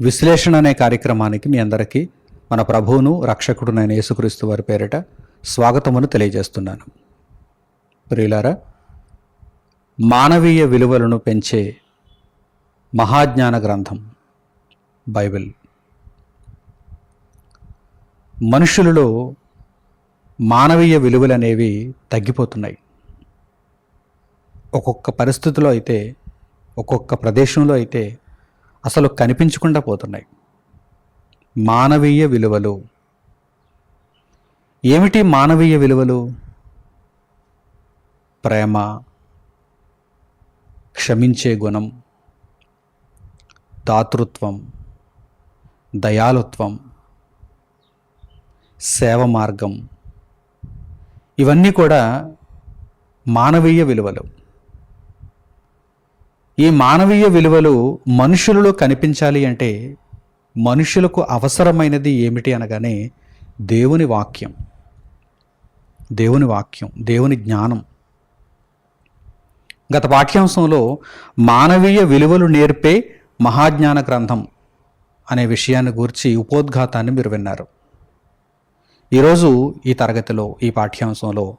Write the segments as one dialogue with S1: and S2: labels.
S1: విశ్లేషణ అనే కార్యక్రమానికి మీ అందరికీ మన ప్రభువును రక్షకుడునైన యేసుక్రీస్తు వారి పేరిట స్వాగతమును తెలియజేస్తున్నాను. ప్రియులారా మానవీయ విలువలను పెంచే మహాజ్ఞాన గ్రంథం బైబిల్. మనుషులలో మానవీయ విలువలు అనేవి తగ్గిపోతున్నాయి. ఒక్కొక్క పరిస్థితిలో అయితే ఒక్కొక్క ప్రదేశంలో అయితే అసలు కనిపించకుండా పోతున్నాయి. మానవీయ విలువలు. ఏమిటి మానవీయ విలువలు? ప్రేమ. క్షమించే గుణం. దాతృత్వం. దయాలుత్వం సేవ మార్గం. ఇవన్నీ కూడా మానవీయ విలువలు. ఈ మానవీయ విలువలు మనుషులలో కనిపించాలి అంటే మనుషులకు అవసరమైనది ఏమిటి అనగానే దేవుని వాక్యం. దేవుని వాక్యం దేవుని జ్ఞానం. గత పాఠ్యాంశంలో మానవీయ విలువలు నేర్పే మహాజ్ఞాన గ్రంథం అనే విషయాన్ని గూర్చి ఉపోద్ఘాతాన్ని మీరు విన్నారు. ఈరోజు ఈ తరగతిలో ఈ పాఠ్యాంశంలో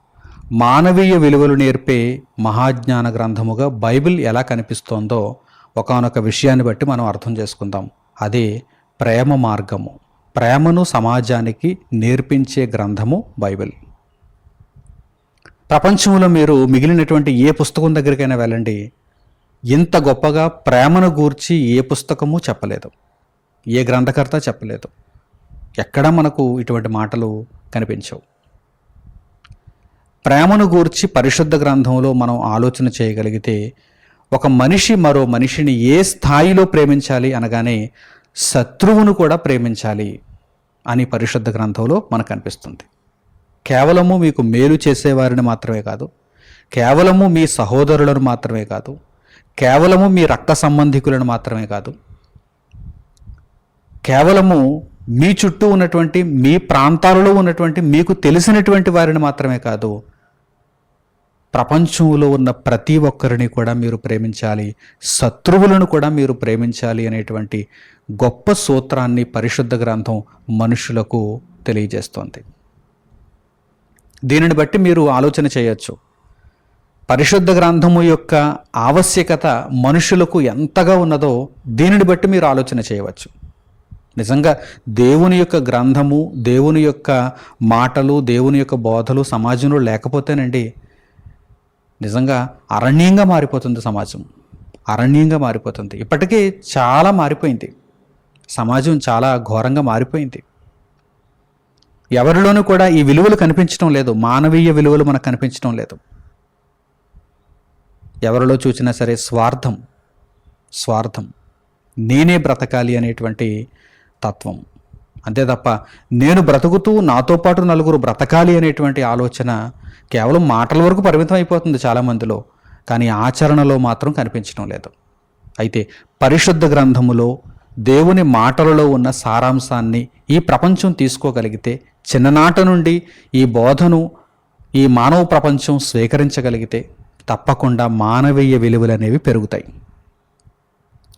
S1: మానవీయ విలువలు నేర్పే మహాజ్ఞాన గ్రంథముగా బైబిల్ ఎలా కనిపిస్తోందో ఒకనొక విషయాన్ని బట్టి మనం అర్థం చేసుకుందాం. అదే ప్రేమ మార్గము. ప్రేమను సమాజానికి నేర్పించే గ్రంథము బైబిల్. ప్రపంచంలో మీరు మిగిలినటువంటి ఏ పుస్తకం దగ్గరికైనా వెళ్ళండి. ఇంత గొప్పగా ప్రేమను గూర్చి ఏ పుస్తకము చెప్పలేదు. ఏ గ్రంథకర్త చెప్పలేదు. ఎక్కడా మనకు ఇటువంటి మాటలు కనిపించవు. ప్రేమను గూర్చి పరిశుద్ధ గ్రంథంలో మనం ఆలోచన చేయగలిగితే ఒక మనిషి మరో మనిషిని ఏ స్థాయిలో ప్రేమించాలి అనగానే శత్రువును కూడా ప్రేమించాలి అని పరిశుద్ధ గ్రంథంలో మనకు అనిపిస్తుంది. కేవలము మీకు మేలు చేసేవారిని మాత్రమే కాదు కేవలము మీ సహోదరులను మాత్రమే కాదు కేవలము మీ రక్త సంబంధికులను మాత్రమే కాదు కేవలము మీ చుట్టూ ఉన్నటువంటి మీ ప్రాంతాలలో ఉన్నటువంటి మీకు తెలిసినటువంటి వారిని మాత్రమే కాదు ప్రపంచంలో ఉన్న ప్రతి ఒక్కరిని కూడా మీరు ప్రేమించాలి శత్రువులను కూడా మీరు ప్రేమించాలి అనేటువంటి గొప్ప సూత్రాన్ని పరిశుద్ధ గ్రంథం మనుషులకు తెలియజేస్తోంది. దీనిని బట్టి మీరు ఆలోచన చేయొచ్చు. పరిశుద్ధ గ్రంథము యొక్క ఆవశ్యకత మనుషులకు ఎంతగా ఉన్నదో దీనిని బట్టి మీరు ఆలోచన చేయవచ్చు. నిజంగా దేవుని యొక్క గ్రంథము దేవుని యొక్క మాటలు దేవుని యొక్క బోధలు సమాజంలో లేకపోతేనండి నిజంగా అరణ్యంగా మారిపోతుంది సమాజం. అరణ్యంగా మారిపోతుంది. ఇప్పటికీ చాలా మారిపోయింది. సమాజం చాలా ఘోరంగా మారిపోయింది. ఎవరిలోనూ కూడా ఈ విలువలు కనిపించడం లేదు. మానవీయ విలువలు మనకు కనిపించడం లేదు. ఎవరిలో చూసినా సరే స్వార్థం స్వార్థం. నేనే బ్రతకాలి అనేటువంటి తత్వం. అంతే తప్ప నేను బ్రతుకుతూ నాతో పాటు నలుగురు బ్రతకాలి అనేటువంటి ఆలోచన కేవలం మాటల వరకు పరిమితం అయిపోతుంది చాలామందిలో కానీ ఆచరణలో మాత్రం కనిపించడం లేదు. అయితే పరిశుద్ధ గ్రంథములో దేవుని మాటలలో ఉన్న సారాంశాన్ని ఈ ప్రపంచం తీసుకోగలిగితే చిన్ననాట నుండి ఈ బోధను ఈ మానవ ప్రపంచం స్వీకరించగలిగితే తప్పకుండా మానవీయ విలువలు అనేవి పెరుగుతాయి.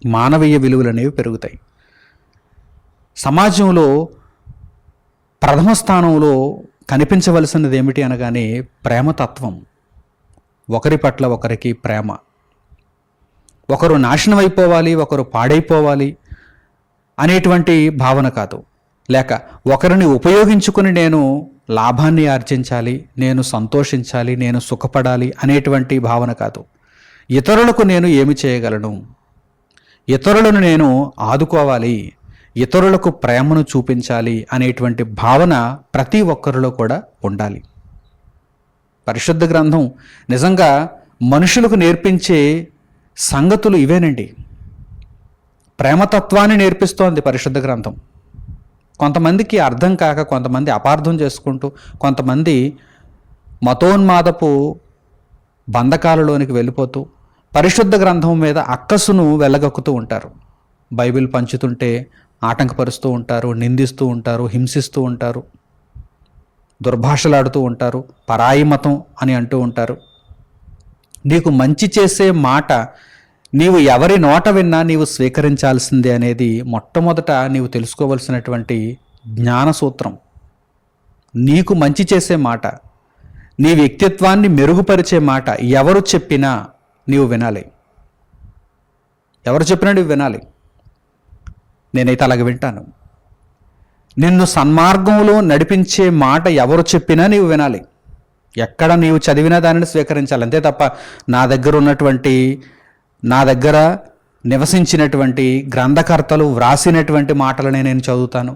S1: మానవీయ విలువలు అనేవి పెరుగుతాయి. సమాజంలో ప్రథమ స్థానంలో కనిపించవలసినది ఏమిటి అనగానే ప్రేమతత్వం. ఒకరి పట్ల ఒకరికి ప్రేమ. ఒకరు నాశనం అయిపోవాలి ఒకరు పాడైపోవాలి అనేటువంటి భావన కాదు. లేక ఒకరిని ఉపయోగించుకుని నేను లాభాన్ని ఆర్జించాలి నేను సంతోషించాలి నేను సుఖపడాలి అనేటువంటి భావన కాదు. ఇతరులకు నేను ఏమి చేయగలను? ఇతరులను నేను ఆదుకోవాలి ఇతరులకు ప్రేమను చూపించాలి అనేటువంటి భావన ప్రతి ఒక్కరిలో కూడా ఉండాలి. పరిశుద్ధ గ్రంథం నిజంగా మనుషులకు నేర్పించే సంగతులు ఇవేనండి. ప్రేమతత్వాన్ని నేర్పిస్తోంది పరిశుద్ధ గ్రంథం. కొంతమందికి అర్థం కాక కొంతమంది అపార్థం చేసుకుంటూ కొంతమంది మతోన్మాదపు బంధకాలలోనికి వెళ్ళిపోతూ పరిశుద్ధ గ్రంథం మీద అక్కసును వెళ్ళగక్కుతూ ఉంటారు. బైబిల్ పంచుతుంటే ఆటంకపరుస్తూ ఉంటారు నిందిస్తూ ఉంటారు హింసిస్తూ ఉంటారు దుర్భాషలాడుతూ ఉంటారు పరాయి మతం అని అంటూ ఉంటారు. నీకు మంచి చేసే మాట నీవు ఎవరి నోట విన్నా నీవు స్వీకరించాల్సిందే అనేది మొట్టమొదట నీవు తెలుసుకోవలసినటువంటి జ్ఞాన సూత్రం నీకు మంచి చేసే మాట నీ వ్యక్తిత్వాన్ని మెరుగుపరిచే మాట ఎవరు చెప్పినా నీవు వినాలి. ఎవరు చెప్పినా నువ్వు వినాలి. నేనైతే అలాగ వింటాను. నిన్ను సన్మార్గంలో నడిపించే మాట ఎవరు చెప్పినా నీవు వినాలి. ఎక్కడ నీవు చదివినా దానిని స్వీకరించాలి. అంతే తప్ప నా దగ్గర ఉన్నటువంటి నా దగ్గర నివసించినటువంటి గ్రంథకర్తలు వ్రాసినటువంటి మాటలనే నేను చదువుతాను.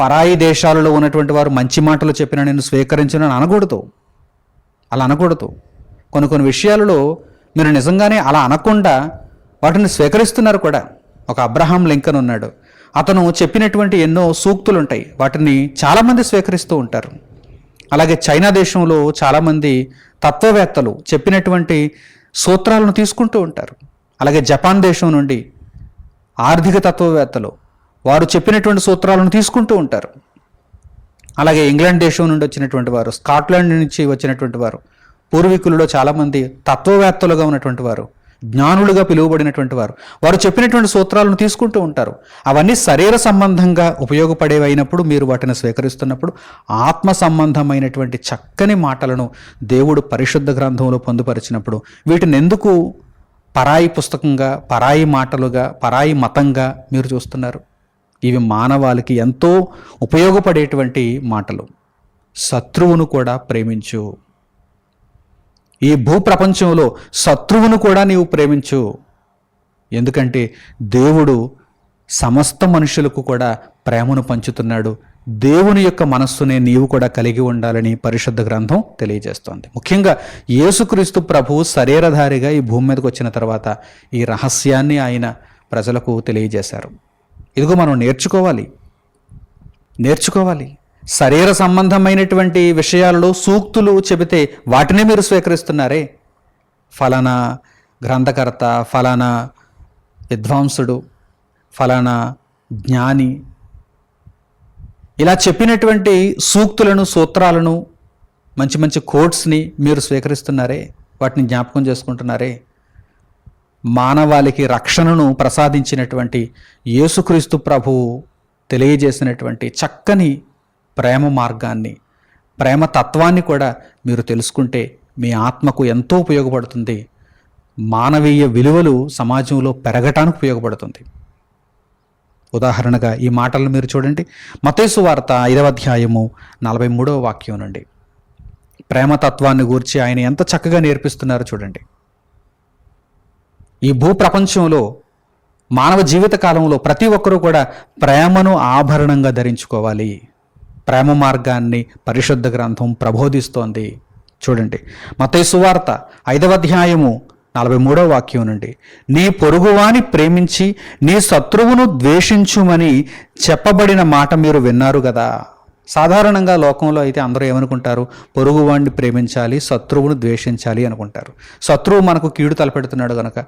S1: పరాయి దేశాలలో ఉన్నటువంటి వారు మంచి మాటలు చెప్పిన నేను స్వీకరించను అని అనకూడదు. అలా అనకూడదు. కొన్ని కొన్ని విషయాలలో మీరు నిజంగానే అలా అనకుండా వాటిని స్వీకరిస్తున్నారు కూడా. ఒక అబ్రహాం లింకన్ ఉన్నాడు. అతను చెప్పినటువంటి ఎన్నో సూక్తులు ఉంటాయి వాటిని చాలామంది స్వీకరిస్తూ ఉంటారు. అలాగే చైనా దేశంలో చాలామంది తత్వవేత్తలు చెప్పినటువంటి సూత్రాలను తీసుకుంటూ ఉంటారు. అలాగే జపాన్ దేశం నుండి ఆర్థిక తత్వవేత్తలు వారు చెప్పినటువంటి సూత్రాలను తీసుకుంటూ ఉంటారు. అలాగే ఇంగ్లాండ్ దేశం నుండి వచ్చినటువంటి వారు స్కాట్లాండ్ నుంచి వచ్చినటువంటి వారు పూర్వీకులలో చాలామంది తత్వవేత్తలుగా ఉన్నటువంటి వారు జ్ఞానులుగా పిలువబడినటువంటి వారు. వారు చెప్పినటువంటి సూత్రాలను తీసుకుంటూ ఉంటారు. అవన్నీ శరీర సంబంధంగా ఉపయోగపడేవైనప్పుడు మీరు వాటిని స్వీకరిస్తున్నప్పుడు ఆత్మ సంబంధమైనటువంటి చక్కని మాటలను దేవుడు పరిశుద్ధ గ్రంథంలో పొందుపరిచినప్పుడు వీటిని ఎందుకు పరాయి పుస్తకంగా పరాయి మాటలుగా పరాయి మతంగా మీరు చూస్తున్నారు? ఇవి మానవాళికి ఎంతో ఉపయోగపడేటువంటి మాటలు. శత్రువును కూడా ప్రేమించు. ఈ భూప్రపంచంలో శత్రువును కూడా నీవు ప్రేమించు. ఎందుకంటే దేవుడు సమస్త మనుషులకు కూడా ప్రేమను పంచుతున్నాడు. దేవుని యొక్క మనస్సునే నీవు కూడా కలిగి ఉండాలని పరిశుద్ధ గ్రంథం తెలియజేస్తోంది. ముఖ్యంగా యేసుక్రీస్తు ప్రభు శరీరధారిగా ఈ భూమి మీదకి వచ్చిన తర్వాత ఈ రహస్యాన్ని ఆయన ప్రజలకు తెలియజేశారు. ఇదిగో మనం నేర్చుకోవాలి. నేర్చుకోవాలి. శరీర సంబంధమైనటువంటి విషయాలలో సూక్తులు చెబితే వాటినే మీరు స్వీకరిస్తున్నారే? ఫలానా గ్రంథకర్త ఫలానా విద్వాంసుడు ఫలానా జ్ఞాని. ఇలా చెప్పినటువంటి సూక్తులను సూత్రాలను మంచి మంచి కోట్స్ని మీరు స్వీకరిస్తున్నారే? వాటిని జ్ఞాపకం చేసుకుంటున్నారే? మానవాళికి రక్షణను ప్రసాదించినటువంటి యేసుక్రీస్తు ప్రభువు తెలియజేసినటువంటి చక్కని ప్రేమ మార్గాన్ని ప్రేమ తత్వాన్ని కూడా మీరు తెలుసుకుంటే మీ ఆత్మకు ఎంతో ఉపయోగపడుతుంది. మానవీయ విలువలు సమాజంలో పెరగటానికి ఉపయోగపడుతుంది. ఉదాహరణగా ఈ మాటలను మీరు చూడండి. మతేసు వార్త ఐదవ అధ్యాయము నలభై మూడవ వాక్యం నుండి. ప్రేమతత్వాన్ని గూర్చి ఆయన ఎంత చక్కగా నేర్పిస్తున్నారో చూడండి. ఈ భూ ప్రపంచంలో మానవ జీవిత కాలంలో ప్రతి ఒక్కరూ కూడా ప్రేమను ఆభరణంగా ధరించుకోవాలి. ప్రేమ మార్గాన్ని పరిశుద్ధ గ్రంథం ప్రబోధిస్తోంది. చూడండి. మతై సువార్త ఐదవ అధ్యాయము నలభై మూడవ వాక్యం నుండి. నీ పొరుగువాని ప్రేమించి నీ శత్రువును ద్వేషించుమని చెప్పబడిన మాట మీరు విన్నారు కదా సాధారణంగా లోకంలో అయితే అందరూ ఏమనుకుంటారు? పొరుగువాడిని ప్రేమించాలి శత్రువును ద్వేషించాలి అనుకుంటారు. శత్రువు మనకు కీడు తలపెడుతున్నాడు కనుక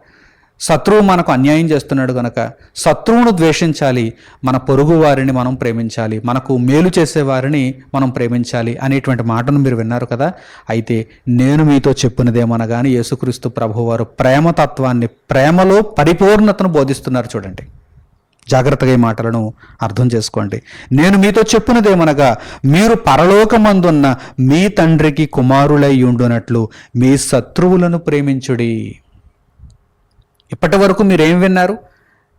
S1: శత్రువు మనకు అన్యాయం చేస్తున్నాడు గనక శత్రువును ద్వేషించాలి. మన పొరుగు వారిని మనం ప్రేమించాలి. మనకు మేలు చేసే వారిని మనం ప్రేమించాలి అనేటువంటి మాటను మీరు విన్నారు కదా? అయితే నేను మీతో చెప్పినదేమనగాని యేసుక్రీస్తు ప్రభువారు ప్రేమతత్వాన్ని ప్రేమలో పరిపూర్ణతను బోధిస్తున్నారు చూడండి. జాగ్రత్తగా ఈ మాటలను అర్థం చేసుకోండి. నేను మీతో చెప్పునదేమనగా మీరు పరలోకమందున్న మీ తండ్రికి కుమారులై ఉండునట్లు మీ శత్రువులను ప్రేమించుడి. ఇప్పటి వరకు మీరేం విన్నారు?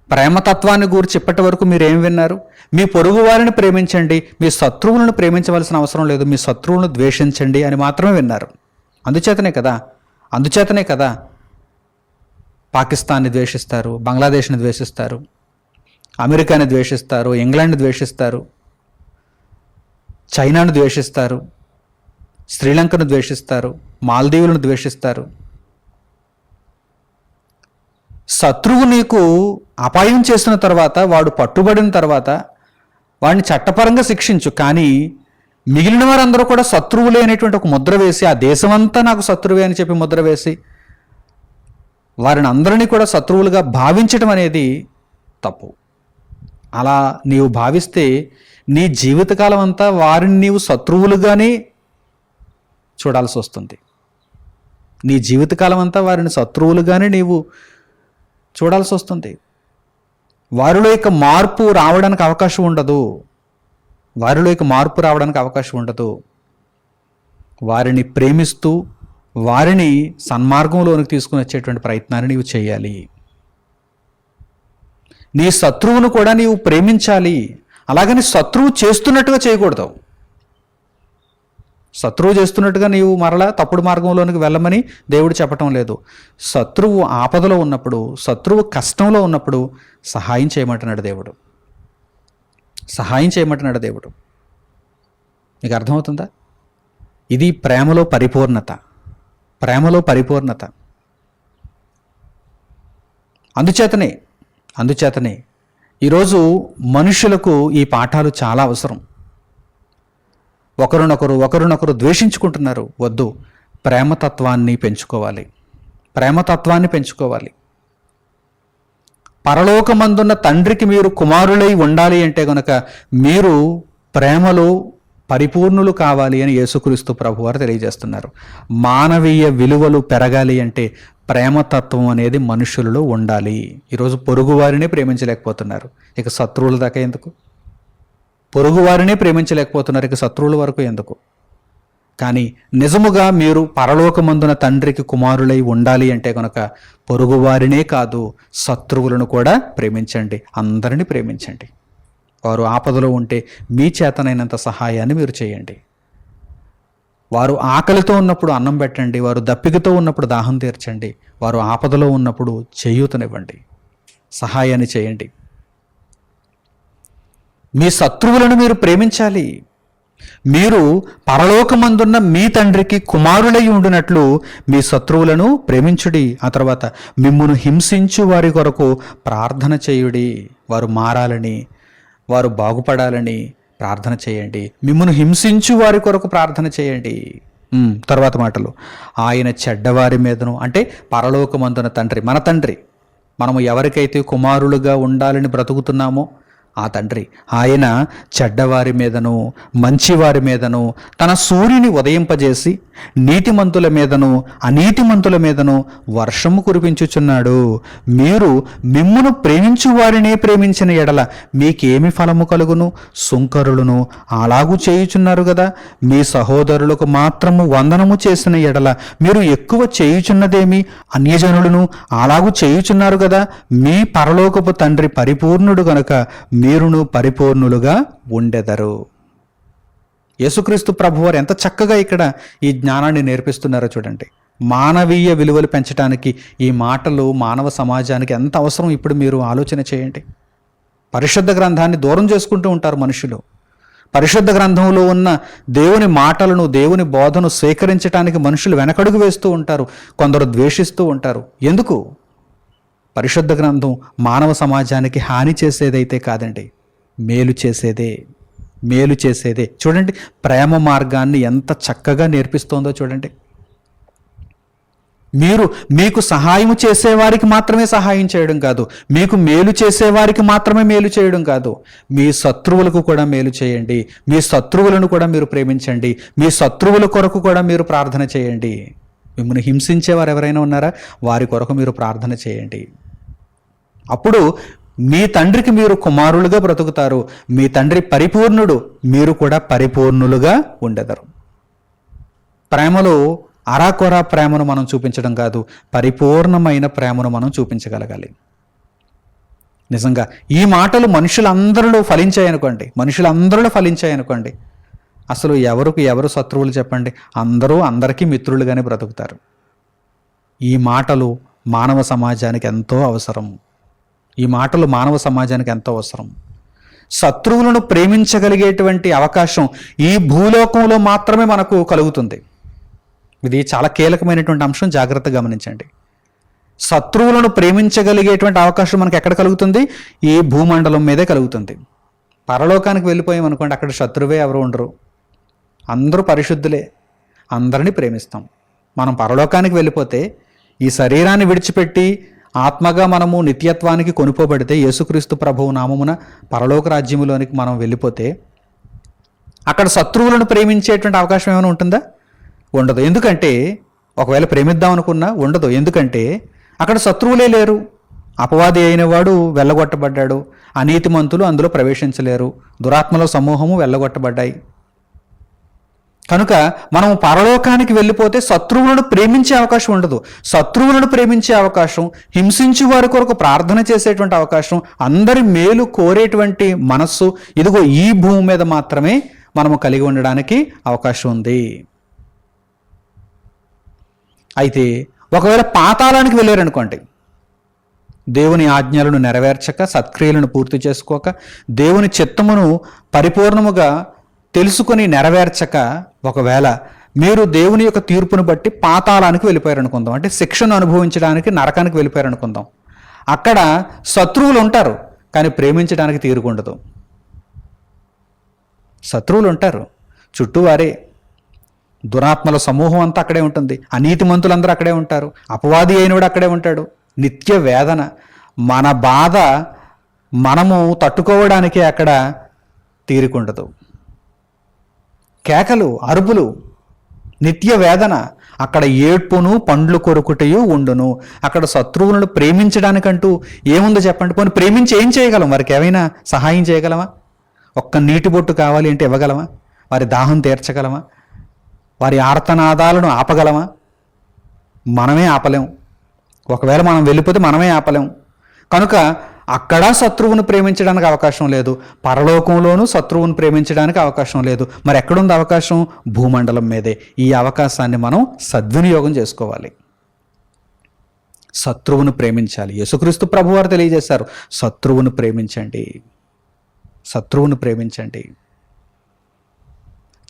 S1: ప్రేమతత్వాన్ని గురించి ఇప్పటి వరకు మీరేం విన్నారు? మీ పొరుగు వారిని ప్రేమించండి మీ శత్రువులను ప్రేమించవలసిన అవసరం లేదు మీ శత్రువులను ద్వేషించండి అని మాత్రమే విన్నారు. అందుచేతనే కదా అందుచేతనే కదా పాకిస్తాన్ని ద్వేషిస్తారు బంగ్లాదేశ్ని ద్వేషిస్తారు అమెరికాని ద్వేషిస్తారు ఇంగ్లాండ్ని ద్వేషిస్తారు చైనాను ద్వేషిస్తారు శ్రీలంకను ద్వేషిస్తారు మాల్దీవులను ద్వేషిస్తారు శత్రువు నీకు అపాయం చేసిన తర్వాత వాడు పట్టుబడిన తర్వాత వాడిని చట్టపరంగా శిక్షించు. కానీ మిగిలిన వారందరూ కూడా శత్రువులే అనేటువంటి ఒక ముద్ర వేసి ఆ దేశమంతా నాకు శత్రువే అని చెప్పి ముద్ర వేసి వారిని అందరినీ కూడా శత్రువులుగా భావించడం అనేది తప్పు. అలా నీవు భావిస్తే నీ జీవితకాలం అంతా వారిని నీవు శత్రువులుగానే చూడాల్సి వస్తుంది. నీ జీవితకాలం అంతా వారిని శత్రువులుగానే నీవు చూడాల్సి వస్తుంది. వారిలో ఇక మార్పు రావడానికి అవకాశం ఉండదు. వారిలో ఇక మార్పు రావడానికి అవకాశం ఉండదు. వారిని ప్రేమిస్తూ వారిని సన్మార్గంలోనికి తీసుకుని వచ్చేటువంటి ప్రయత్నాన్ని నీవు చేయాలి. నీ శత్రువును కూడా నీవు ప్రేమించాలి. అలాగని శత్రువు చేస్తున్నట్టుగా చేయకూడదు. శత్రువు చేస్తున్నట్టుగా నీవు మరలా తప్పుడు మార్గంలోనికి వెళ్ళమని దేవుడు చెప్పటం లేదు. శత్రువు ఆపదలో ఉన్నప్పుడు శత్రువు కష్టంలో ఉన్నప్పుడు సహాయం చేయమంటున్నాడు దేవుడు. సహాయం చేయమంటున్నాడు దేవుడు. మీకు అర్థమవుతుందా? ఇది ప్రేమలో పరిపూర్ణత. ప్రేమలో పరిపూర్ణత. అందుచేతనే అందుచేతనే ఈరోజు మనుషులకు ఈ పాఠాలు చాలా అవసరం. ఒకరినొకరు ఒకరినొకరు ద్వేషించుకుంటున్నారు. వద్దు. ప్రేమతత్వాన్ని పెంచుకోవాలి. ప్రేమతత్వాన్ని పెంచుకోవాలి. పరలోకమందున్న తండ్రికి మీరు కుమారులై ఉండాలి అంటే గనక మీరు ప్రేమలో పరిపూర్ణులు కావాలి అని యేసుక్రీస్తు ప్రభువారు తెలియజేస్తున్నారు. మానవీయ విలువలు పెరగాలి అంటే ప్రేమతత్వం అనేది మనుషులలో ఉండాలి. ఈరోజు పొరుగువారినే ప్రేమించలేకపోతున్నారు. ఇక శత్రువుల దాకా ఎందుకు? పొరుగువారినే ప్రేమించలేకపోతున్నారు ఇక శత్రువుల వరకు ఎందుకు? కానీ నిజముగా మీరు పరలోకమందున తండ్రికి కుమారులై ఉండాలి అంటే కనుక పొరుగువారినే కాదు శత్రువులను కూడా ప్రేమించండి. అందరినీ ప్రేమించండి. వారు ఆపదలో ఉంటే మీ చేతనైనంత సహాయాన్ని మీరు చేయండి. వారు ఆకలితో ఉన్నప్పుడు అన్నం పెట్టండి వారు దప్పికతో ఉన్నప్పుడు దాహం తీర్చండి వారు ఆపదలో ఉన్నప్పుడు చేయూతనివ్వండి. సహాయాన్ని చేయండి. మీ శత్రువులను మీరు ప్రేమించాలి. మీరు పరలోకమందున్న మీ తండ్రికి కుమారులై ఉండినట్లు మీ శత్రువులను ప్రేమించుడి. ఆ తర్వాత మిమ్మును హింసించు వారి కొరకు ప్రార్థన చేయుడి. వారు మారాలని వారు బాగుపడాలని ప్రార్థన చేయండి. మిమ్మును హింసించు వారి కొరకు ప్రార్థన చేయండి. తర్వాత మాటలు. ఆయన చెడ్డవారి మీదను అంటే పరలోకమందున తండ్రి మన తండ్రి మనము ఎవరికైతే కుమారులుగా ఉండాలని బ్రతుకుతున్నామో ఆ తండ్రి. ఆయన చెడ్డవారి మీదను మంచివారి మీదను తన సూర్యుని ఉదయింపజేసి నీతిమంతుల మీదను అనీతిమంతుల మీదను వర్షము కురిపించుచున్నాడు. మీరు మిమ్మును ప్రేమించు వారినే ప్రేమించిన ఎడల మీకేమి ఫలము కలుగును? సుంకరులను అలాగూ చేయుచున్నారు కదా మీ సహోదరులకు మాత్రము వందనము చేసిన ఎడల మీరు ఎక్కువ చేయుచున్నదేమి? అన్యజనులను అలాగూ చేయుచున్నారు కదా మీ పరలోకపు తండ్రి పరిపూర్ణుడు గనుక మీరును పరిపూర్ణులుగా ఉండెదరు. యేసుక్రీస్తు ప్రభువారు ఎంత చక్కగా ఇక్కడ ఈ జ్ఞానాన్ని నేర్పిస్తున్నారో చూడండి. మానవీయ విలువలు పెంచడానికి ఈ మాటలు మానవ సమాజానికి ఎంత అవసరం ఇప్పుడు మీరు ఆలోచన చేయండి. పరిశుద్ధ గ్రంథాన్ని దూరం చేసుకుంటూ ఉంటారు మనుషులు. పరిశుద్ధ గ్రంథంలో ఉన్న దేవుని మాటలను దేవుని బోధను స్వీకరించడానికి మనుషులు వెనకడుగు వేస్తూ ఉంటారు. కొందరు ద్వేషిస్తూ ఉంటారు. ఎందుకు? పరిశుద్ధ గ్రంథం మానవ సమాజానికి హాని చేసేదైతే కాదండి మేలు చేసేదే మేలు చేసేదే. చూడండి ప్రేమ మార్గాన్ని ఎంత చక్కగా నేర్పిస్తోందో చూడండి. మీరు మీకు సహాయం చేసేవారికి మాత్రమే సహాయం చేయడం కాదు మీకు మేలు చేసేవారికి మాత్రమే మేలు చేయడం కాదు. మీ శత్రువులకు కూడా మేలు చేయండి మీ శత్రువులను కూడా మీరు ప్రేమించండి మీ శత్రువుల కొరకు కూడా మీరు ప్రార్థన చేయండి. మిమ్మల్ని హింసించేవారు ఎవరైనా ఉన్నారా? వారి కొరకు మీరు ప్రార్థన చేయండి. అప్పుడు మీ తండ్రికి మీరు కుమారులుగా బ్రతుకుతారు. మీ తండ్రి పరిపూర్ణుడు మీరు కూడా పరిపూర్ణులుగా ఉండెదరు ప్రేమలో అరాకొరా ప్రేమను మనం చూపించడం కాదు పరిపూర్ణమైన ప్రేమను మనం చూపించగలగాలి. నిజంగా ఈ మాటలు మనుషులందరిలో ఫలించాయనుకోండి మనుషులందరిలో ఫలించాయనుకోండి. అసలు ఎవరికి ఎవరు శత్రువులు చెప్పండి అందరూ అందరికీ మిత్రులుగానే బ్రతుకుతారు. ఈ మాటలు మానవ సమాజానికి ఎంతో అవసరం. ఈ మాటలు మానవ సమాజానికి ఎంతో అవసరం. శత్రువులను ప్రేమించగలిగేటువంటి అవకాశం ఈ భూలోకంలో మాత్రమే మనకు కలుగుతుంది. ఇది చాలా కీలకమైనటువంటి అంశం జాగ్రత్తగా గమనించండి. శత్రువులను ప్రేమించగలిగేటువంటి అవకాశం మనకు ఎక్కడ కలుగుతుంది? ఈ భూమండలం మీదే కలుగుతుంది. పరలోకానికి వెళ్ళిపోయాం అనుకోండి అక్కడ శత్రువే ఎవరు ఉండరు. అందరూ పరిశుద్ధులే. అందరినీ ప్రేమిస్తాం. మనం పరలోకానికి వెళ్ళిపోతే ఈ శరీరాన్ని విడిచిపెట్టి ఆత్మగా మనము నిత్యత్వానికి కొనుకోబడితే యేసుక్రీస్తు ప్రభువు నామమున పరలోక రాజ్యములోనికి మనం వెళ్ళిపోతే అక్కడ శత్రువులను ప్రేమించేటువంటి అవకాశం ఏమైనా ఉంటుందా? ఉండదు. ఎందుకంటే ఒకవేళ ప్రేమిద్దాం అనుకున్నా ఉండదు. ఎందుకంటే అక్కడ శత్రువులే లేరు. అపవాది అయిన వాడు వెళ్ళగొట్టబడ్డాడు. అనీతిమంతులు అందులో ప్రవేశించలేరు. దురాత్మల సమూహము వెళ్ళగొట్టబడ్డాయి. కనుక మనం పరలోకానికి వెళ్ళిపోతే శత్రువులను ప్రేమించే అవకాశం ఉండదు. శత్రువులను ప్రేమించే అవకాశం హింసించు వారి కొరకు ప్రార్థన చేసేటువంటి అవకాశం అందరి మేలు కోరేటువంటి మనస్సు ఇదిగో ఈ భూమి మీద మాత్రమే మనము కలిగి ఉండడానికి అవకాశం ఉంది. అయితే ఒకవేళ పాతాళానికి వెళ్ళారనుకోండి దేవుని ఆజ్ఞలను నెరవేర్చక సత్క్రియలను పూర్తి చేసుకోక దేవుని చిత్తమును పరిపూర్ణముగా తెలుసుకొని నెరవేర్చక ఒకవేళ మీరు దేవుని యొక్క తీర్పును బట్టి పాతాళానికి వెళ్ళిపోయారు అనుకుందాం అంటే శిక్షను అనుభవించడానికి నరకానికి వెళ్ళిపోయారు అనుకుందాం అక్కడ శత్రువులు ఉంటారు కానీ ప్రేమించడానికి తీరుకుండదు. శత్రువులు ఉంటారు. చుట్టూవారే. దురాత్మల సమూహం అంతా అక్కడే ఉంటుంది. అనీతిమంతులందరూ అక్కడే ఉంటారు. అపవాది అయినవాడు అక్కడే ఉంటాడు. నిత్య వేదన. మన బాధ మనము తట్టుకోవడానికే అక్కడ తీరికుండదు. కేకలు అరుపులు నిత్య వేదన అక్కడ ఏడ్పును పండ్లు కొరుకుటయు ఉండును. అక్కడ శత్రువులను ప్రేమించడానికంటూ ఏముందో చెప్పండి. పోనీ ప్రేమించి ఏం చేయగలం? వారికి ఏమైనా సహాయం చేయగలమా? ఒక్క నీటి బొట్టు కావాలి అంటే ఇవ్వగలమా? వారి దాహం తీర్చగలమా? వారి ఆర్తనాదాలను ఆపగలమా? మనమే ఆపలేం. ఒకవేళ మనం వెళ్ళిపోతే మనమే ఆపలేం. కనుక అక్కడ శత్రువును ప్రేమించడానికి అవకాశం లేదు. పరలోకంలోనూ శత్రువును ప్రేమించడానికి అవకాశం లేదు. మరి ఎక్కడుంది అవకాశం? భూమండలం మీదే. ఈ అవకాశాన్ని మనం సద్వినియోగం చేసుకోవాలి. శత్రువును ప్రేమించాలి. యేసుక్రీస్తు ప్రభువారు తెలియజేశారు. శత్రువును ప్రేమించండి. శత్రువును ప్రేమించండి.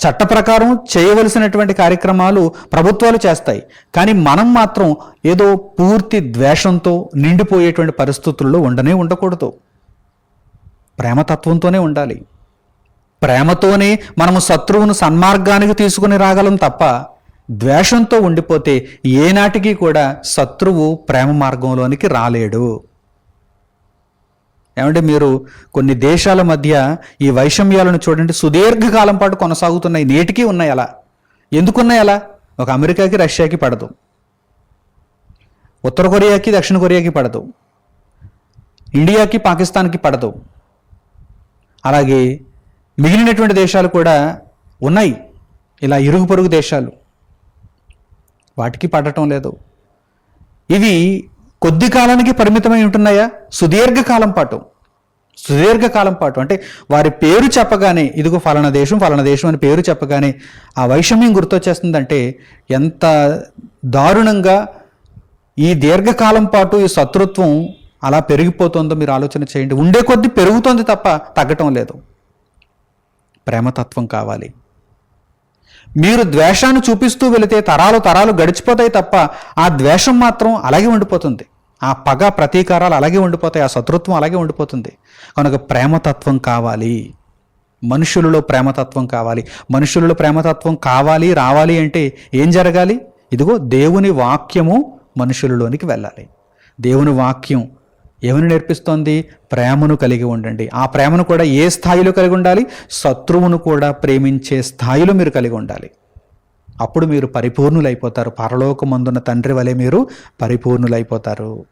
S1: చట్ట ప్రకారం చేయవలసినటువంటి కార్యక్రమాలు ప్రభుత్వాలు చేస్తాయి. కానీ మనం మాత్రం ఏదో పూర్తి ద్వేషంతో నిండిపోయేటువంటి పరిస్థితుల్లో ఉండనే ఉండకూడదు. ప్రేమతత్వంతోనే ఉండాలి. ప్రేమతోనే మనము శత్రువును సన్మార్గానికి తీసుకుని రాగలం తప్ప ద్వేషంతో ఉండిపోతే ఏనాటికి కూడా శత్రువు ప్రేమ మార్గంలోనికి రాలేడు. ఏమంటే మీరు కొన్ని దేశాల మధ్య ఈ వైషమ్యాలను చూడండి. సుదీర్ఘకాలం పాటు కొనసాగుతున్నాయి. నేటికి ఉన్నాయి అలా. ఎందుకున్నాయి అలా? ఒక అమెరికాకి రష్యాకి పడదు. ఉత్తర కొరియాకి దక్షిణ కొరియాకి పడదు. ఇండియాకి పాకిస్తాన్కి పడదు. అలాగే మిగిలినటువంటి దేశాలు కూడా ఉన్నాయి. ఇలా ఇరుగు పొరుగు దేశాలు. వాటికి పడటం లేదు. ఇవి కొద్ది కాలానికి పరిమితమై ఉంటున్నాయా? సుదీర్ఘకాలం పాటు. సుదీర్ఘకాలం పాటు. అంటే వారి పేరు చెప్పగానే ఇదిగో ఫలానా దేశం ఫలానా దేశం అని పేరు చెప్పగానే ఆ వైషమ్యం గుర్తొచ్చేస్తుందంటే ఎంత దారుణంగా ఈ దీర్ఘకాలం పాటు ఈ శత్రుత్వం అలా పెరిగిపోతుందో మీరు ఆలోచన చేయండి. ఉండే కొద్దీ పెరుగుతోంది తప్ప తగ్గటం లేదు. ప్రేమతత్వం కావాలి. మీరు ద్వేషాన్ని చూపిస్తూ వెళితే తరాలు తరాలు గడిచిపోతాయి తప్ప ఆ ద్వేషం మాత్రం అలాగే ఉండిపోతుంది. ఆ పగ ప్రతీకారాలు అలాగే ఉండిపోతాయి ఆ శత్రుత్వం అలాగే ఉండిపోతుంది. కనుక ప్రేమతత్వం కావాలి. మనుషులలో ప్రేమతత్వం కావాలి. మనుషులలో ప్రేమతత్వం కావాలి రావాలి అంటే ఏం జరగాలి? ఇదిగో దేవుని వాక్యము మనుషులలోనికి వెళ్ళాలి. దేవుని వాక్యం ఏమని నేర్పిస్తోంది? ప్రేమను కలిగి ఉండండి. ఆ ప్రేమను కూడా ఏ స్థాయిలో కలిగి ఉండాలి? శత్రువును కూడా ప్రేమించే స్థాయిలో మీరు కలిగి ఉండాలి. అప్పుడు మీరు పరిపూర్ణులైపోతారు. పరలోకమందున తండ్రి వలె మీరు పరిపూర్ణులైపోతారు.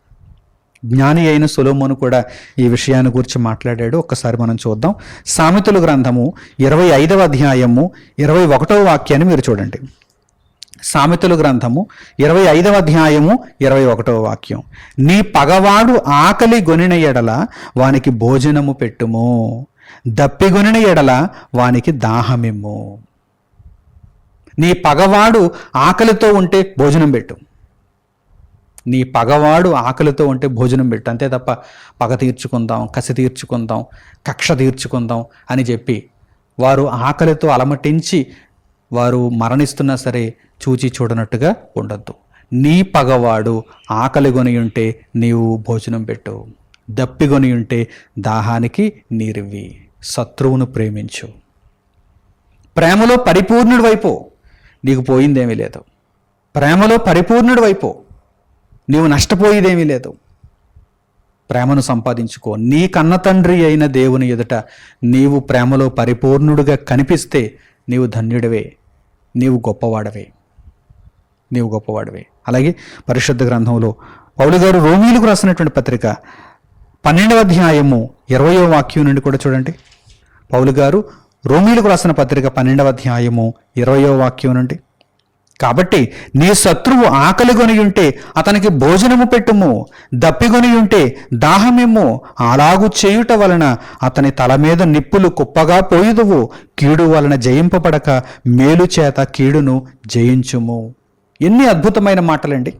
S1: జ్ఞాని అయిన సులోమోను కూడా ఈ విషయాన్ని గురించి మాట్లాడాడు. ఒక్కసారి మనం చూద్దాం. సామెతల గ్రంథము ఇరవై ఐదవ అధ్యాయము ఇరవై ఒకటవ వాక్యాన్ని మీరు చూడండి. సామెతలు గ్రంథము ఇరవై ఐదవ అధ్యాయము ఇరవై ఒకటవ వాక్యం. నీ పగవాడు ఆకలి గొనిన ఎడల వానికి భోజనము పెట్టుము. దప్పిగొనిన ఎడల వానికి దాహమిమ్ము. నీ పగవాడు ఆకలితో ఉంటే భోజనం పెట్టు. నీ పగవాడు ఆకలితో ఉంటే భోజనం పెట్టు. అంతే తప్ప పగ తీర్చుకుందాం కసి తీర్చుకుందాం కక్ష తీర్చుకుందాం అని చెప్పి వారు ఆకలితో అలమటించి వారు మరణిస్తున్నా సరే చూచి చూడనట్టుగా ఉండొద్దు. నీ పగవాడు ఆకలి కొని ఉంటే నీవు భోజనం పెట్టు. దప్పిగొని ఉంటే దాహానికి నీరివ్వి. శత్రువును ప్రేమించు. ప్రేమలో పరిపూర్ణుడి వైపు నీకు పోయిందేమీ లేదు. ప్రేమలో పరిపూర్ణుడి వైపు నీవు నష్టపోయేదేమీ లేదు. ప్రేమను సంపాదించుకో. నీ కన్న తండ్రి అయిన దేవుని ఎదుట నీవు ప్రేమలో పరిపూర్ణుడిగా కనిపిస్తే నీవు ధన్యుడివే. నీవు గొప్పవాడవే. నీవు గొప్పవాడివే. అలాగే పరిశుద్ధ గ్రంథంలో పౌలు గారు రోమీలకు రాసినటువంటి పత్రిక పన్నెండవ అధ్యాయము ఇరవయో వాక్యం నుండి కూడా చూడండి. పౌలు గారు రోమీలకు రాసిన పత్రిక పన్నెండవ అధ్యాయము ఇరవయో వాక్యం నుండి. కాబట్టి నీ శత్రువు ఆకలిగొని ఉంటే అతనికి భోజనము పెట్టుము దప్పిగొని ఉంటే దాహమిమ్ము అలాగు చేయుట వలన అతని తల మీద నిప్పులు కుప్పగా పోయుదువు. కీడు వలన జయింపబడక మేలు చేత కీడును జయించుము. ఎన్ని అద్భుతమైన మాటలండి.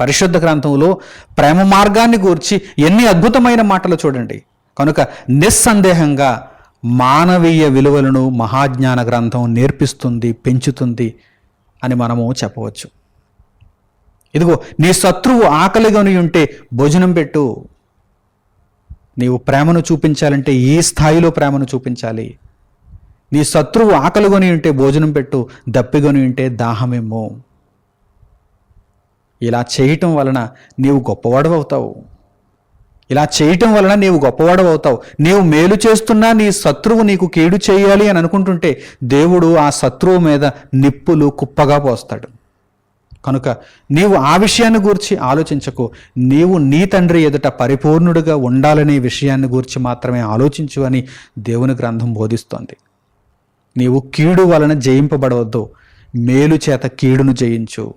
S1: పరిశుద్ధ గ్రంథంలో ప్రేమ మార్గాన్ని గూర్చి ఎన్ని అద్భుతమైన మాటలు చూడండి. కనుక నిస్సందేహంగా మానవీయ విలువలను మహాజ్ఞాన గ్రంథం నేర్పిస్తుంది పెంచుతుంది అని మనము చెప్పవచ్చు. ఇదిగో నీ శత్రువు ఆకలిగొని ఉంటే భోజనం పెట్టు. నీవు ప్రేమను చూపించాలంటే ఈ స్థాయిలో ప్రేమను చూపించాలి? నీ శత్రువు ఆకలిగొని ఉంటే భోజనం పెట్టు దప్పిగొని ఉంటే దాహమేమో ఇలా చేయటం వలన నీవు గొప్పవాడు అవుతావు ఇలా చేయటం వలన నీవు గొప్పవాడు అవుతావు. నీవు మేలు చేస్తున్నా నీ శత్రువు నీకు కీడు చేయాలి అని అనుకుంటుంటే దేవుడు ఆ శత్రువు మీద నిప్పులు కుప్పగా పోస్తాడు. కనుక నీవు ఆ విషయాన్ని గూర్చి ఆలోచించకు. నీవు నీ తండ్రి ఎదుట పరిపూర్ణుడిగా ఉండాలనే విషయాన్ని గూర్చి మాత్రమే ఆలోచించు అని దేవుని గ్రంథం బోధిస్తోంది. నీవు కీడు వలన జయింపబడవద్దు. మేలు చేత కీడును జయించు.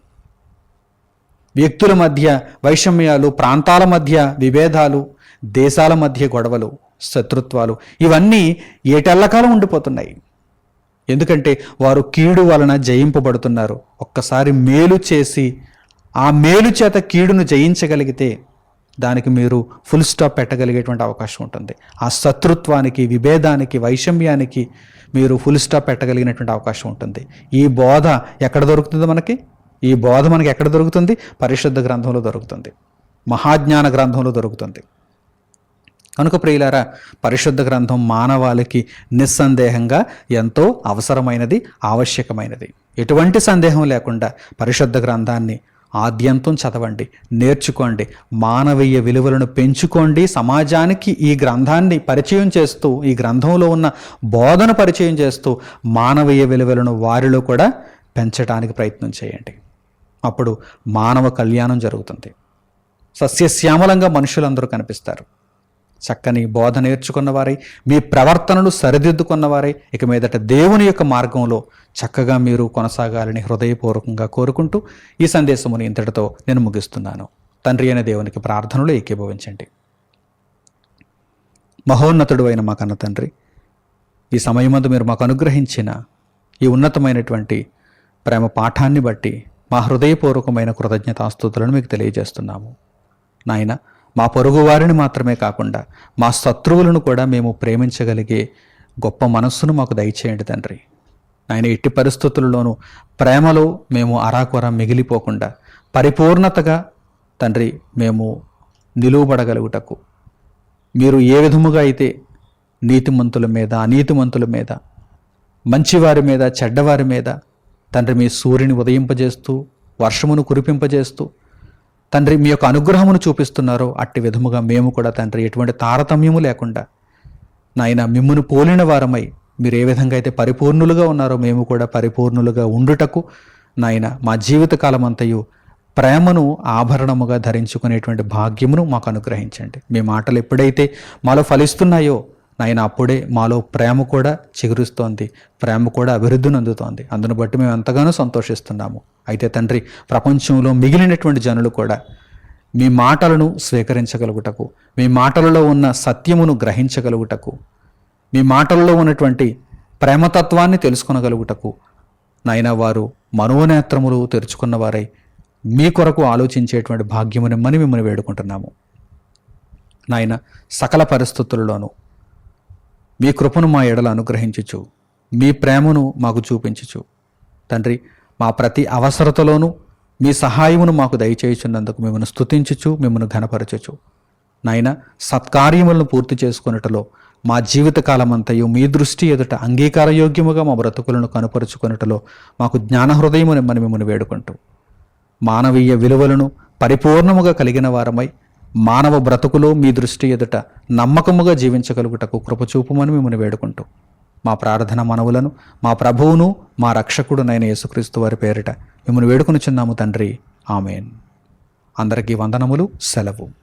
S1: వ్యక్తుల మధ్య వైషమ్యాలు ప్రాంతాల మధ్య విభేదాలు దేశాల మధ్య గొడవలు శత్రుత్వాలు ఇవన్నీ ఏటెల్లకాలం ఉండిపోతున్నాయి. ఎందుకంటే వారు కీడు వలన జయింపబడుతున్నారు. ఒక్కసారి మేలు చేసి ఆ మేలు చేత కీడును జయించగలిగితే దానికి మీరు ఫుల్ స్టాప్ పెట్టగలిగేటువంటి అవకాశం ఉంటుంది. ఆ శత్రుత్వానికి విభేదానికి వైషమ్యానికి మీరు ఫుల్ స్టాప్ పెట్టగలిగినటువంటి అవకాశం ఉంటుంది. ఈ బోధ ఎక్కడ దొరుకుతుంది మనకి? ఈ బోధ మనకి ఎక్కడ దొరుకుతుంది? పరిశుద్ధ గ్రంథంలో దొరుకుతుంది. మహాజ్ఞాన గ్రంథంలో దొరుకుతుంది. కనుక ప్రియులారా పరిశుద్ధ గ్రంథం మానవాళికి నిస్సందేహంగా ఎంతో అవసరమైనది ఆవశ్యకమైనది. ఎటువంటి సందేహం లేకుండా పరిశుద్ధ గ్రంథాన్ని ఆద్యంతం చదవండి నేర్చుకోండి మానవీయ విలువలను పెంచుకోండి. సమాజానికి ఈ గ్రంథాన్ని పరిచయం చేస్తూ ఈ గ్రంథంలో ఉన్న బోధన పరిచయం చేస్తూ మానవీయ విలువలను వారిలో కూడా పెంచడానికి ప్రయత్నం చేయండి. అప్పుడు మానవ కళ్యాణం జరుగుతుంది. సస్యశ్యామలంగా మనుషులందరూ కనిపిస్తారు. చక్కని బోధ నేర్చుకున్నవారై మీ ప్రవర్తనలు సరిదిద్దుకున్నవారై ఇక మీదట దేవుని యొక్క మార్గంలో చక్కగా మీరు కొనసాగాలని హృదయపూర్వకంగా కోరుకుంటూ ఈ సందేశముని ఇంతటితో నేను ముగిస్తున్నాను. తండ్రి అనే దేవునికి ప్రార్థనలు ఏకీభవించండి. మహోన్నతుడు అయిన మా కన్న తండ్రి ఈ సమయమందు మీరు మాకు అనుగ్రహించిన ఈ ఉన్నతమైనటువంటి ప్రేమ పాఠాన్ని బట్టి మా హృదయపూర్వకమైన కృతజ్ఞతాస్తుతులను మీకు తెలియజేస్తున్నాము. నాయన మా పొరుగు వారిని మాత్రమే కాకుండా మా శత్రువులను కూడా మేము ప్రేమించగలిగే గొప్ప మనస్సును మాకు దయచేయండి తండ్రి. ఆయన ఎట్టి పరిస్థితుల్లోనూ ప్రేమలో మేము అరాకొర మిగిలిపోకుండా పరిపూర్ణతగా తండ్రి మేము నిలువబడగలుగుటకు మీరు ఏ విధముగా అయితే నీతిమంతుల మీద అనీతిమంతుల మీద మంచివారి మీద చెడ్డవారి మీద తండ్రి మీ సూర్యుని ఉదయింపజేస్తూ వర్షమును కురిపింపజేస్తూ తండ్రి మీ యొక్క అనుగ్రహమును చూపిస్తున్నారో అట్టి విధముగా మేము కూడా తండ్రి ఎటువంటి తారతమ్యము లేకుండా నాయన మిమ్మును పోలిన వారమై మీరు ఏ విధంగా అయితే పరిపూర్ణులుగా ఉన్నారో మేము కూడా పరిపూర్ణులుగా ఉండుటకు నాయన మా జీవితకాలం అంతయు ప్రేమను ఆభరణముగా ధరించుకునేటువంటి భాగ్యమును మాకు అనుగ్రహించండి. మీ మాటలు ఎప్పుడైతే మాలో ఫలిస్తున్నాయో నాయన అప్పుడే మాలో ప్రేమ కూడా చిగురుస్తోంది. ప్రేమ కూడా అభివృద్ధిని అందుతోంది అందును బట్టి మేము ఎంతగానో సంతోషిస్తున్నాము. అయితే తండ్రి ప్రపంచంలో మిగిలినటువంటి జనులు కూడా మీ మాటలను స్వీకరించగలుగుటకు మీ మాటలలో ఉన్న సత్యమును గ్రహించగలుగుటకు మీ మాటలలో ఉన్నటువంటి ప్రేమతత్వాన్ని తెలుసుకొనగలుగుటకు నాయన వారు మనోనేత్రములు తెరుచుకున్నవారై మీ కొరకు ఆలోచించేటువంటి భాగ్యమునిమ్మని మిమ్మల్ని వేడుకుంటున్నాము. నాయన సకల పరిస్థితుల్లోనూ మీ కృపను మా ఎడల అనుగ్రహించుచు మీ ప్రేమను మాకు చూపించుచు. తండ్రి మా ప్రతి అవసరతలోనూ మీ సహాయమును మాకు దయచేయుచున్నందుకు మిమ్మల్ని స్తుతించుచు మిమ్మల్ని ఘనపరచుచు. నాయన సత్కార్యములను పూర్తి చేసుకొనుటలో మా జీవితకాలమంతయు మీ దృష్టి ఎదుట అంగీకారయోగ్యముగా మా బ్రతుకులను కనుపరుచుకొనుటలో మాకు జ్ఞాన హృదయమునిమ్మని మిమ్మల్ని వేడుకుంటూ. మానవీయ విలువలను పరిపూర్ణముగా కలిగిన వారమై మానవ బ్రతుకులో మీ దృష్టి ఎదుట నమ్మకముగా జీవించగలుగుటకు కృపచూపుమని మిమ్మల్ని వేడుకుంటూ మా ప్రార్థన మనవులను మా ప్రభువును మా రక్షకుడునైన యేసుక్రీస్తు వారి పేరిట మిమ్మల్ని వేడుకొనుచున్నాము తండ్రి. ఆమెన్. అందరికీ వందనములు సెలవు.